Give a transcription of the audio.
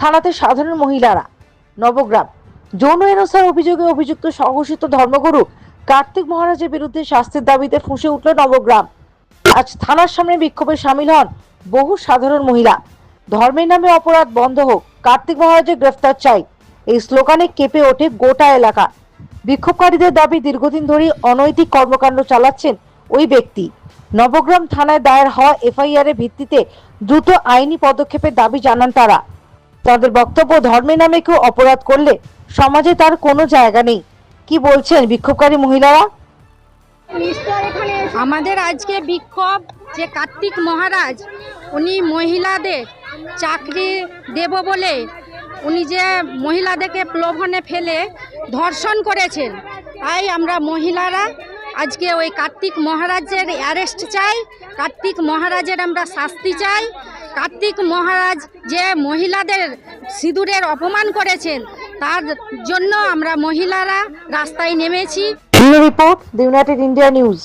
থানাতে সাধারণ মহিলারা। নবগ্রাম। যৌন অভিযোগে অভিযুক্ত ধর্মগুরু কার্তিক মহারাজের বিরুদ্ধে শাস্তির দাবিতে ফুঁসে উঠল নবগ্রাম। আজ থানার সামনে বিক্ষোভে সামিল হন বহু সাধারণ মহিলা। ধর্মের নামে অপরাধ বন্ধ হোক, কার্তিক মহারাজের গ্রেফতার চাই। এই স্লোগানে কেঁপে ওঠে গোটা এলাকা। বিক্ষোভকারীদের দাবি দীর্ঘদিন ধরেই অনৈতিক কর্মকাণ্ড চালাচ্ছেন ওই ব্যক্তি। নবগ্রাম থানায় দায়ের হওয়া এফআইআর এর ভিত্তিতে দ্রুত আইনি পদক্ষেপের দাবি জানান তারা। তাদের বক্তব্য, ধর্মের নামে কেউ অপরাধ করলে সমাজে তার কোনো জায়গা নেই। কি বলছেন বিক্ষোভকারী মহিলারা? আমাদের আজকে বিক্ষোভ যে কার্তিক মহারাজ, উনি মহিলাদের চাকরি দেব বলে উনি যে মহিলাদেরকে প্লোভনে ফেলে ধর্ষণ করেছেন, তাই আমরা মহিলারা আজকে ওই কার্তিক মহারাজের অ্যারেস্ট চাই, কার্তিক মহারাজের আমরা শাস্তি চাই। কার্তিক মহারাজ যে মহিলাদের সিঁদুরের অপমান করেছেন, তার জন্য আমরা মহিলারা রাস্তায় নেমেছি। Report United India News.